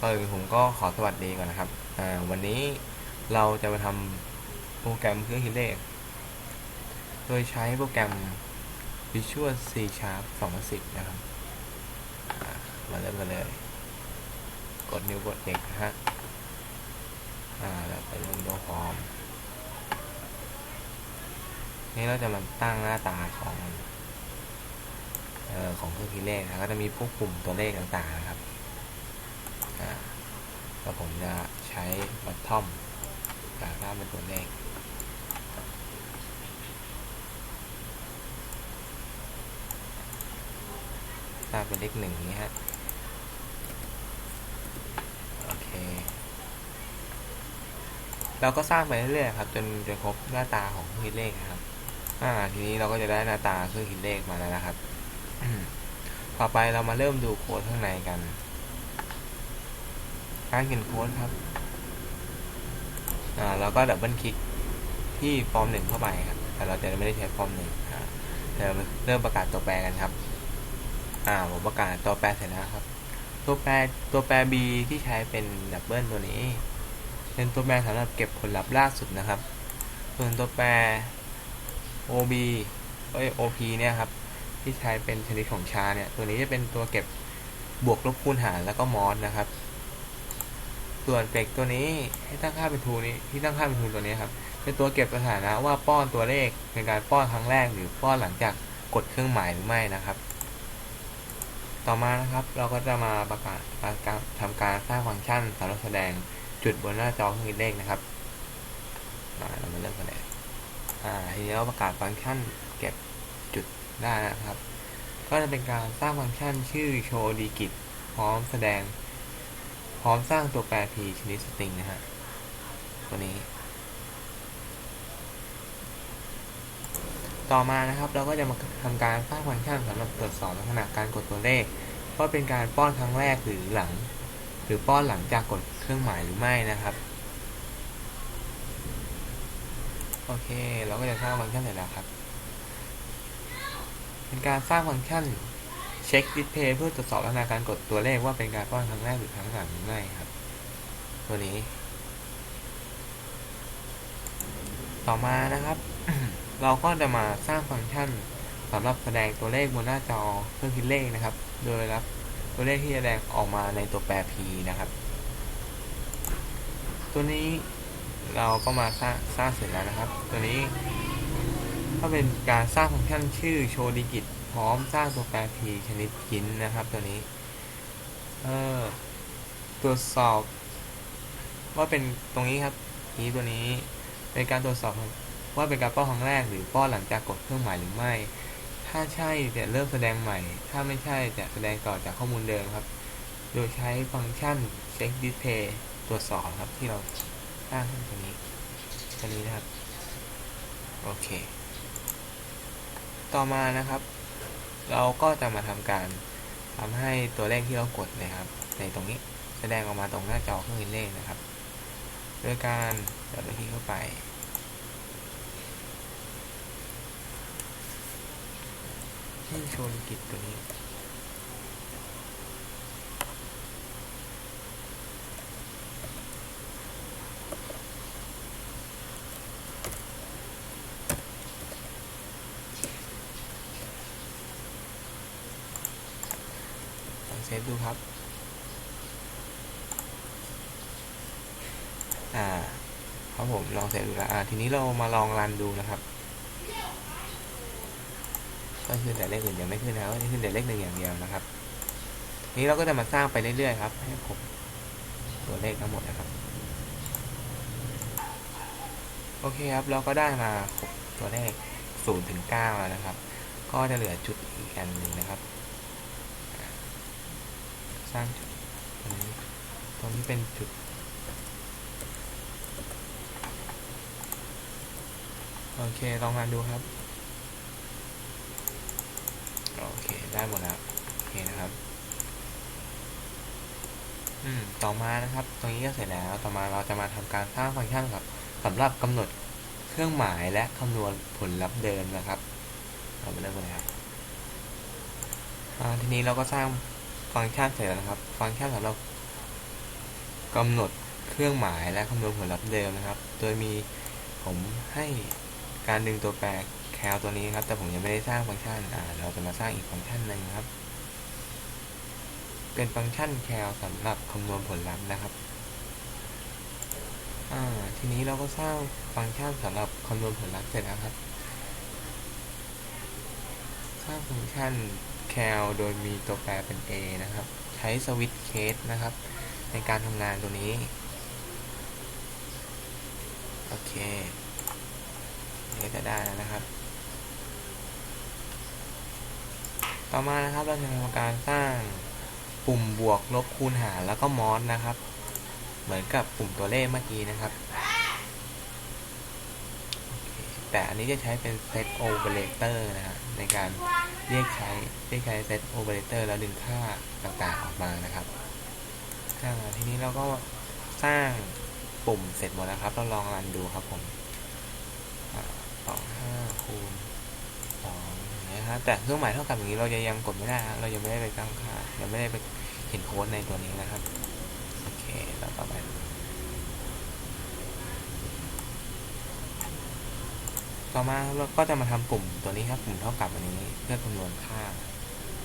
ก่อนอื่นผมก็ขอสวัสดีก่อนนะครับวันนี้เราจะมาทำโปรแกรมเครื่องคิดเลข โดยใช้โปรแกรม Visual C Sharp 2010 นะครับมาเริ่มกันเลย กดนิ้วกดเด็กนะฮะอ่าแล้วไปเริ่มตัวฟอร์มนี่เราจะมาตั้งหน้าตาของออของเครื่องคิดเลขนะก็จะมีพวกปุ่มตัวเลขต่างๆนะครับ แล้วผมจะใช้บัตทอมจากด้านเป็นตัวเลขตามเป็นเลขหนึ่งนี้ฮะ โอเค เราก็สร้างไปเรื่อยๆครับ จนจนครบหน้าตาของคิดเลขครับ อ่า ทีนี้เราก็จะได้หน้าตาเครื่องคิดเลขมาแล้วนะครับ ต่อไปเรามาเริ่มดูโค้ดข้างในกัน การเขียนโค้ดครับ อ่า แล้วก็ดับเบิลคลิกที่ฟอร์มหนึ่งเข้าไปครับ แต่เราจะไม่ได้ใช้ฟอร์มหนึ่งอ่าเดี๋ยวเริ่มประกาศตัวแปรกันครับ อ่า ผมประกาศตัวแปรเสร็จแล้วครับ ตัวแปรตัวแปร b ที่ใช้เป็นดับเบิลตัวนี้ เป็นตัวแปรสำหรับเก็บผลลัพธ์ล่าสุดนะครับ ส่วนตัวแปร ob เอ้ย op เนี่ยครับ ที่ใช้เป็นชนิดของชาร์เนี่ย ตัวนี้จะเป็นตัวเก็บบวกลบคูณหารแล้วก็มอสนะครับ ส่วนเฟกตัวนี้ให้ตั้งค่าเป็นทูนี้ที่ตั้งค่าเป็นทูตัวนี้ครับเป็นตัวเก็บสถานะว่าป้อนตัวเลขในการป้อนครั้งแรกหรือป้อนหลังจากกดเครื่องหมายหรือไม่นะครับ ต่อมานะครับเราก็จะมาประกาศกาศทำการสร้างฟังก์ชันสำหรับแสดงจุดบนหน้าจอเครื่องคิดเลขนะครับมาเรามาเริ่มกันเลยอ่าทีนี้เราประกาศฟังก์ชันเก็บจุดได้นะครับ ก็จะเป็นการสร้างฟังก์ชันชื่อโชว์ดีกิตพร้อมแสดง พร้อมสร้างตัวแปร p ชนิดสตริงนะฮะ ตัวนี้ ต่อมานะครับเราก็จะมาทำการสร้างฟังก์ชันสำหรับตรวจสอบลักษณะการกดตัวเลขว่าเป็นการป้อนครั้งแรกหรือหลัง หรือป้อนหลังจากกดเครื่องหมายหรือไม่นะครับโอเค เราก็จะสร้างฟังก์ชันเสร็จแล้วครับ เป็นการสร้างฟังก์ชัน เช็คดิสเพย์เพื่อตรวจสอบลักษณะการกดตัวเลขว่าเป็นการป้อนครั้งแรกหรือครั้งหลังหรือไม่ครับ ตัวนี้ ต่อมานะครับ เราก็จะมาสร้างฟังก์ชันสำหรับแสดงตัวเลขบนหน้าจอเครื่องคิดเลขนะครับ โดยรับตัวเลขที่แสดงออกมาในตัวแปร p นะครับ ตัวนี้เราก็มาสร้างสร้างเสร็จแล้วนะครับ ตัวนี้ ก็เป็นการสร้างฟังก์ชันชื่อโชว์ดิกิต ร้อมสร้างตัวแปร p ชนิดพินนะครับตัวนี้เออตรวจสอบ ว่าเป็นตรงนี้ครับนี้ตัวนี้เป็นการตรวจสอบว่าเป็นการป้อนครั้งแรกหรือป้อนหลังจากกดเครื่องหมายหรือไม่ ถ้าใช่จะเริ่มแสดงใหม่ ถ้าไม่ใช่จะแสดงต่อจากข้อมูลเดิมครับ โดยใช้ฟังก์ชัน check display ตรวจสอบครับที่เราสร้างขึ้นตัวนี้ตัวนี้นะครับ โอเค ต่อมานะครับ เราก็จะมาทำการทำให้ตัวเลขที่เรากดนะครับ ในตรงนี้แสดงออกมาตรงหน้าจอเครื่องคิดเลขนะครับ โดยการดับเบิลคลิกเข้าไปที่โชว์กิจตัวนี้ เซฟดูครับ อ่าครับผมลองเซฟดูแล้วอ่าทีนี้เรามาลองรันดูนะครับ ก็คือแต่เลขอื่นยังไม่ขึ้นนะครับขึ้นแต่เลขหนึ่งอย่างเดียวนะครับ นี้เราก็จะมาสร้างไปเรื่อยๆครับ ให้ครบตัวเลขทั้งหมดนะครับ โอเคครับ เราก็ได้มาครบตัวเลข0ถึง9แล้วนะครับ ก็จะเหลือจุดอีกอันหนึ่งนะครับ ร้างจุดตรงนี้ตรงนี้เป็นจุดโอเคลองรันดูครับโอเคได้หมดแล้วโอเคนะครับอืมต่อมานะครับ ตรงนี้ก็เสร็จแล้วต่อมาเราจะมาทำการสร้างฟังก์ชันกับสำหรับกำหนดเครื่องหมายและคำนวณผลลัพธ์เดิมนะครับ เราไปเริ่มกันเลยครับทีนี้เราก็สร้าง ฟังก์ชันเสร็จแล้วนะครับ ฟังก์ชันสำหรับกำหนดเครื่องหมายและคำนวณผลลัพธ์เดิมนะครับ โดยมีผมให้การดึงตัวแปร cal ตัวนี้ครับ แต่ผมยังไม่ได้สร้างฟังก์ชันอ่าเราจะมาสร้างอีกฟังก์ชันหนึ่งครับ เป็นฟังก์ชัน cal สำหรับคำนวณผลลัพธ์นะครับอ่าทีนี้เราก็สร้างฟังก์ชันสำหรับคำนวณผลลัพธ์เสร็จแล้วครับ สร้างฟังก์ชัน cal โดยมีตัวแปรเป็น a นะครับ ใช้สวิตช์เคสนะครับ ในการทำงานตัวนี้ โอเคนี่จะได้แล้วนะครับ ต่อมานะครับเราจะทำการสร้างปุ่มบวกลบคูณหารแล้วก็มอสนะครับ เหมือนกับปุ่มตัวเลขเมื่อกี้นะครับ แต่อันนี้จะใช้เป็น set operator นะฮะในการ เรียกใช้เรียกใช้ set operator แล้วดึงค่าต่างๆออกมานะครับทีนี้เราก็สร้างปุ่มเสร็จหมดแล้วครับ เราลองรันดูครับผมสองห้าคูณสองนี้ยฮะแต่เครื่องหมายเท่ากับอย่างนี้เราจะยังกดไม่ได้ เรายังไม่ได้ไปตั้งค่ายังไม่ได้ไปเห็นโค้ดในตัวนี้นะครับ โอเคแล้วต่อไป ต่อมาเราก็จะมาทำปุ่มตัวนี้ครับปุ่มเท่ากับอันนี้เพื่อคำนวณค่า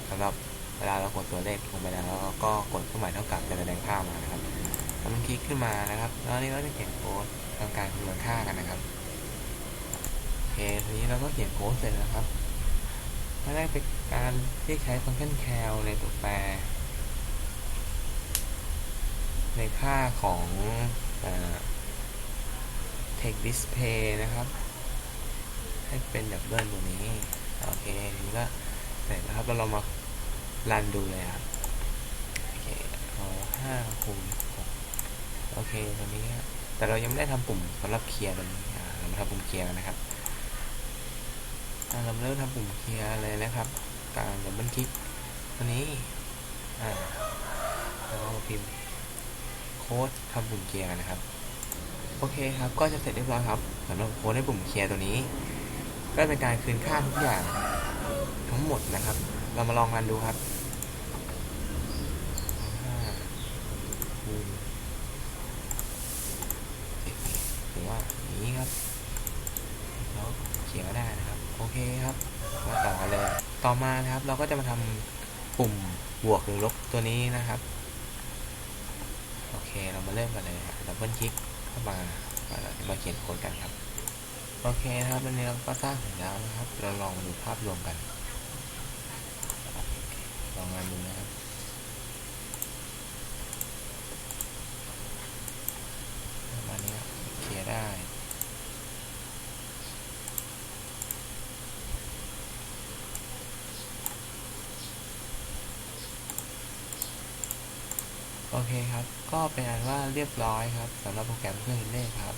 สำหรับเวลาเรากดตัวเลขลงไปแล้วเราก็กดเครื่องหมายเท่ากับจะแสดงค่ามานะครับแล้วมันคลิกขึ้นมานะครับ แล้วนี่ก็จะเขียนโค้ดทำการคำนวณค่ากันนะครับโอเคทีนี้เราก็เขียนโค้ดเสร็จแล้วครับถ้าได้เป็นการเรียกใช้ฟังก์ชัน cal ในตัวแปร ในค่าของเอ่อ text display นะครับ ให้เป็นดับเบิลตัวนี้ โอเคทีนี้ก็เสร็จแล้วครับแล้วเรามารันดูเลยครับ โอเค เอาห้าคูณหกโอเคตัวนี้ แต่เรายังไม่ได้ทำปุ่มสำหรับเคลียร์ตัวนี้เรามาทำปุ่มเคลียร์กันนะครับเราเริ่มทำปุ่มเคลียร์เลยนะครับ การดับเบิลคลิกตัวนี้ อ่าแล้วก็มาพิมพ์โค้ดทำปุ่มเคลียร์กันนะครับ โอเคครับ ก็จะเสร็จเรียบร้อยครับสำหรับโค้ดในปุ่มเคลียร์ตัวนี้ ก็เป็นการคืนค่าทุกอย่างทั้งหมดนะครับ เรามาลองรันดูครับหรือว่าอย่างนี้ครับแล้วเขียนก็ได้นะครับ โอเคครับมาต่อกันเลย ต่อมานะครับ เราก็จะมาทำปุ่มบวกหรือลบตัวนี้นะครับ โอเค เรามาเริ่มกันเลยดับเบิลคลิกเข้ามาเรามาเขียนโค้ดกันครับ โอเคนะครับวันนี้เราก็สร้างเสร็จแล้วนะครับ เราลองดูภาพรวมกัน ลองงานดูนะครับประมาณนี้เคลียร์ได้โอเคครับ ก็เป็นอันว่าเรียบร้อยครับสำหรับโปรแกรมเครื่องเลขครับ